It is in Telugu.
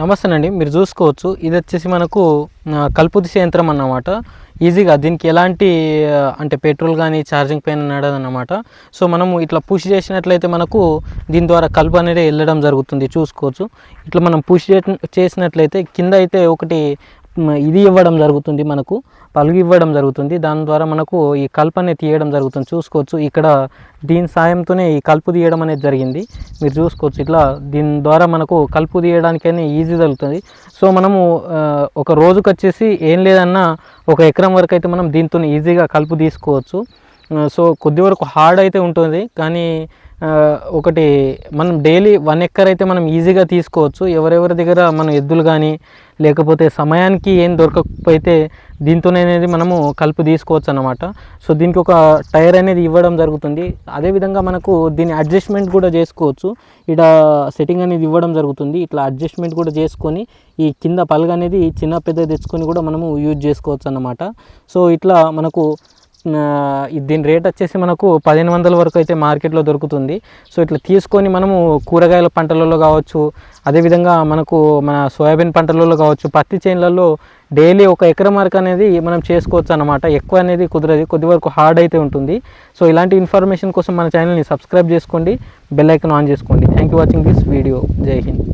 నమస్తేనండి మీరు చూసుకోవచ్చు. ఇది వచ్చేసి మనకు కల్పు కలుపు దిశ యంత్రం అన్నమాట. ఈజీగా దీనికి ఎలాంటి అంటే పెట్రోల్ కానీ ఛార్జింగ్ పైన నడదన్నమాట. సో మనము ఇట్లా పుష్ చేసినట్లయితే మనకు దీని ద్వారా కలుపు అనేది వెళ్ళడం జరుగుతుంది. చూసుకోవచ్చు. ఇట్లా మనం పుష్ చేసినట్లయితే కింద అయితే ఒకటి ఇది ఇవ్వడం జరుగుతుంది మనకు పలుగు ఇవ్వడం జరుగుతుంది. దాని ద్వారా మనకు ఈ కలుపు అనేది తీయడం జరుగుతుంది. చూసుకోవచ్చు ఇక్కడ దీని సాయంతోనే ఈ కలుపు తీయడం అనేది జరిగింది. మీరు చూసుకోవచ్చు ఇట్లా దీని ద్వారా మనకు కలుపు తీయడానికైనా ఈజీ జరుగుతుంది. సో మనము ఒక రోజుకు వచ్చేసి ఏం లేదన్నా ఒక ఎకరం వరకు అయితే మనం దీంతో ఈజీగా కలుపు తీసుకోవచ్చు. సో కొద్ది వరకు హార్డ్ అయితే ఉంటుంది. కానీ ఒకటి మనం డైలీ వన్ ఎక్కర్ అయితే మనం ఈజీగా తీసుకోవచ్చు. ఎవరెవరి దగ్గర మనం ఎద్దులు కానీ లేకపోతే సమయానికి ఏం దొరకకపోతే దీంతోనే అనేది మనము కలుపు తీసుకోవచ్చు అనమాట సో దీనికి ఒక టైర్ అనేది ఇవ్వడం జరుగుతుంది. అదేవిధంగా మనకు దీని అడ్జస్ట్మెంట్ కూడా చేసుకోవచ్చు. ఇక్కడ సెట్టింగ్ అనేది ఇవ్వడం జరుగుతుంది. ఇట్లా అడ్జస్ట్మెంట్ కూడా చేసుకొని ఈ కింద పలుగు అనేది చిన్న పెద్ద తెచ్చుకొని కూడా మనము యూజ్ చేసుకోవచ్చు అన్నమాట. సో ఇట్లా మనకు దీని రేట్ వచ్చేసి మనకు పదిహేను వందల వరకు అయితే మార్కెట్లో దొరుకుతుంది. సో ఇట్లా తీసుకొని మనము కూరగాయల పంటలలో కావచ్చు అదేవిధంగా మనకు మన సోయాబీన్ పంటలలో కావచ్చు పత్తి చేనులలో డైలీ ఒక ఎకరం వరకు అనేది మనం చేసుకోవచ్చు అనమాట ఎక్కువ అనేది కుదరదు కొద్ది వరకు హార్డ్ అయితే ఉంటుంది. సో ఇలాంటి ఇన్ఫర్మేషన్ కోసం మన ఛానల్ని సబ్స్క్రైబ్ చేసుకోండి బెల్ ఐకన్ ఆన్ చేసుకోండి. Thank you watching this video Jai Hind